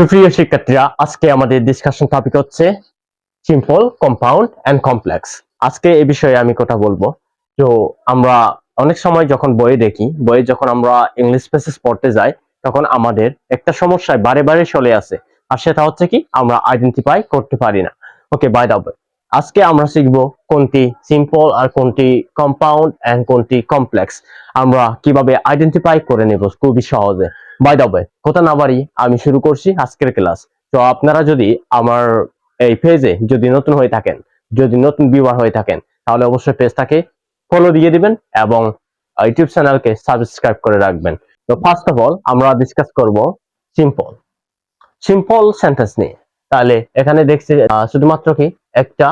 সুপ্রিয় শিক্ষার্থীরা, আজকে আমাদের ডিসকাশন টপিক হচ্ছে সিম্পল কম্পাউন্ড এন্ড কমপ্লেক্স আজকে এই বিষয়ে আমি কথা বলব। তো আমরা অনেক সময় যখন বইয়ে দেখি বইয়ে যখন আমরা ইংলিশ প্যাসেজ পড়তে যাই, তখন আমাদের একটা সমস্যায় বারে বারে চলে আসে। আর সেটা হচ্ছে কি, আমরা আইডেন্টিফাই করতে পারি না। ওকে বাই দা ওয়ে আজকে আমরা শিখব কোনটি সিম্পল আর কোনটি কম্পাউন্ড এন্ড কোনটি কমপ্লেক্স আমরা কীভাবে আইডেন্টিফাই করে নেব খুবই সহজে। বাই দা ওয়ে কথা না বাড়ি আমি শুরু করছি আজকের ক্লাস তো আপনারা যদি আমার এই পেজে যদি নতুন হয়ে থাকেন, যদি নতুন ভিউয়ার হয়ে থাকেন, তাহলে অবশ্যই পেজটাকে ফলো দিয়ে দিবেন এবং ইউটিউব চ্যানেলকে সাবস্ক্রাইব করে রাখবেন। তো ফার্স্ট অফ অল আমরা ডিসকাস করব সিম্পল সিম্পল সেন্টেন্স নিয়ে। তাহলে এখানে দেখছি শুধুমাত্র কি একটা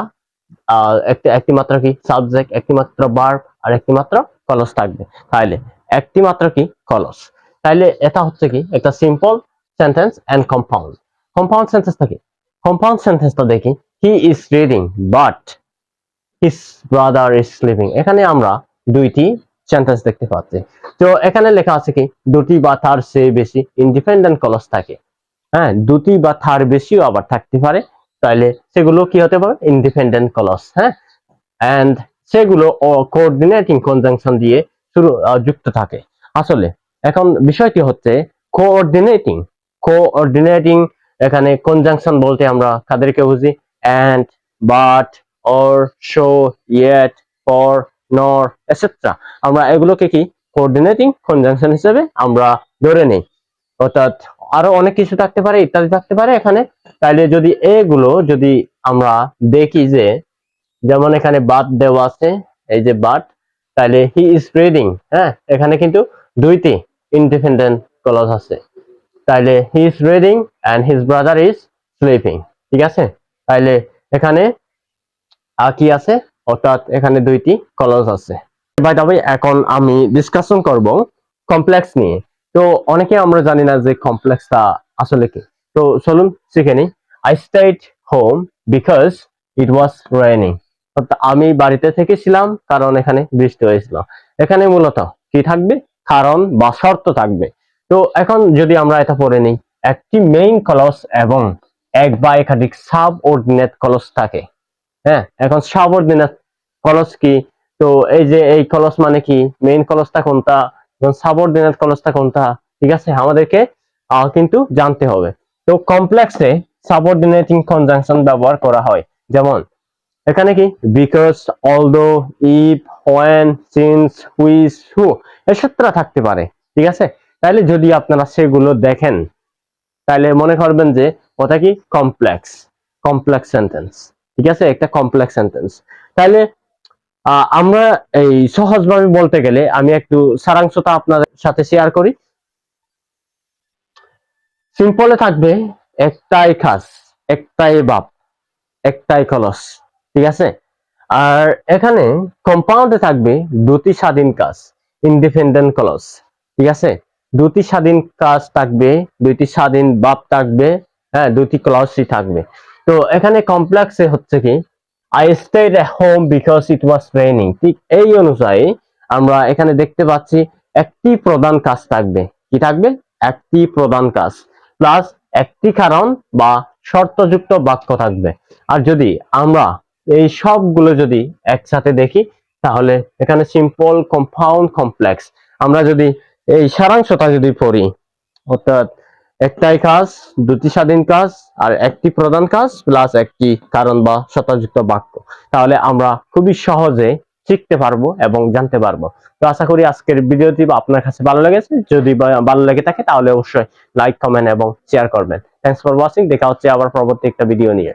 একটা, একটি মাত্র কি সাবজেক্ট একটি মাত্র ভার্ব আর একটি মাত্র কলস থাকবে। তাহলে একটি মাত্র কি কলস তাইলে এটা হচ্ছে কি একটা simple sentence and compound compound সেন্টেন্সটা কি? কম্পাউন্ড সেন্টেন্সটা দেখি। He is reading but his brother is sleeping এখানে আমরা দুইটি সেন্টেন্স দেখতে পাচ্ছি। তো এখানে লেখা আছে কি, দুটি বা তার চেয়ে বেশি ইন্ডিপেন্ডেন্ট কলস থাকে। হ্যাঁ দুটি বা তার বেশিও আবার থাকতে পারে। তাহলে সেগুলো কি হতে পারে? ইন্ডিপেন্ডেন্ট কলস হ্যাঁ? এন্ড সেগুলো কোঅর্ডিনেটিং কনজাংশন দিয়ে শুরু যুক্ত থাকে। আসলে এখন বিষয়টি হচ্ছে কোঅর্ডিনেটিং কোঅর্ডিনেটিং এখানে কনজাংশন বলতে আমরা কাদেরকে বুঝি? And but or so yet for nor etcetera আমরা এগুলোকে কি? কোঅর্ডিনেটিং কনজাংশন হিসেবে আমরা ধরে নেই। অর্থাৎ আরও অনেক কিছু থাকতে পারে, ইত্যাদি থাকতে পারে। এখানে তাইলে যদি এগুলো যদি আমরা দেখি যে, যেমন এখানে বাট দেওয়া আছে, এই যে বাট তাহলে হি ইজ রিডিং হ্যাঁ? এখানে কিন্তু দুইটি ইন্ডিপেন্ডেন্ট ক্লজ আছে। তাইলে he is reading and his brother is sleeping, ঠিক আছে? তাইলে এখানে কি আছে? অর্থাৎ এখানে দুইটি ক্লজ আছে। বাই দ্য এখন আমি ডিসকাশন করব কমপ্লেক্স নিয়ে। তো অনেকে আমরা জানি না যে কমপ্লেক্সটা আসলে কি। তো চলুন শিখে নিই। I stayed home because it was raining আমি বাড়িতে থেকেছিলাম কারণ এখানে বৃষ্টি হয়েছিল। এখানে মূলত কি থাকবে? কারণ বা শর্ত থাকবে। তো এখন যদি আমরা এটা পড়ে নিই, একটি মেইন কলস এবং এক বা একাধিক সাব অর্ডিনেট কলস থাকে। হ্যাঁ এখন সাব অর্ডিনেট কলস কি? তো এই যে এই কলস মানে কি? মেইন কলসটা কোনটা? সাবঅর্ডিনেট কলসটা কোনটা? ঠিক আছে, আমাদেরকে কিন্তু জানতে হবে। তো কমপ্লেক্সে সাবঅর্ডিনেটিং কনজাংশন ব্যবহার করা হয়। যেমন, এখানে কি? Because although if when since which who etcetera থাকতে পারে। ঠিক আছে? তাহলে যদি আপনারা সেগুলো দেখেন তাহলে মনে করবেন যে ওটা কি? কমপ্লেক্স কমপ্লেক্স সেন্টেন্স ঠিক আছে? একটা কমপ্লেক্স সেন্টেন্স তাহলে আমরা এই সহজভাবে বলতে গেলে আমি একটু সারাংশটা আপনাদের সাথে শেয়ার করি। সিম্পলে থাকবে, একটাই কাজ একটাই বাপ, একটাই কলস ঠিক আছে? আর এখানে কম্পাউন্ডে থাকবে দুটি স্বাধীন কাজ ইন্ডিপেন্ডেন্ট কলস ঠিক আছে? দুটি স্বাধীন কাজ থাকবে, দুইটি স্বাধীন বাপ থাকবে হ্যাঁ দুটি ক্লসই থাকবে। তো এখানে কমপ্লেক্সে হচ্ছে কি I stayed home because it was raining ঠিক এই অনুযায়ী আমরা এখানে দেখতে পাচ্ছি একটি প্রধান কাজ থাকবে। কি থাকবে? একটি প্রধান কাজ। প্লাস একটি কারণ বা শর্তযুক্ত বাক্য থাকবে। আর যদি আমরা এই সবগুলো যদি একসাথে দেখি, তাহলে এখানে সিম্পল কম্পাউন্ড কমপ্লেক্স আমরা যদি এই সারাংশটা যদি পড়ি, অর্থাৎ একটাই কাজ, দুটি স্বাধীন কাজ আর একটি প্রধান কাজ প্লাস একটি কারণ বা শতযুক্ত বাক্য। তাহলে আমরা খুবই সহজে শিখতে পারব এবং জানতে পারব। তো আশা করি আজকের ভিডিওটি আপনার কাছে ভালো লেগেছে। যদি ভালো লেগে থাকে, তাহলে অবশ্যই লাইক কমেন্ট এবং শেয়ার করবেন। থ্যাংকস ফর ওয়াচিং দেখা হচ্ছে আবার পরবর্তী একটা ভিডিও নিয়ে।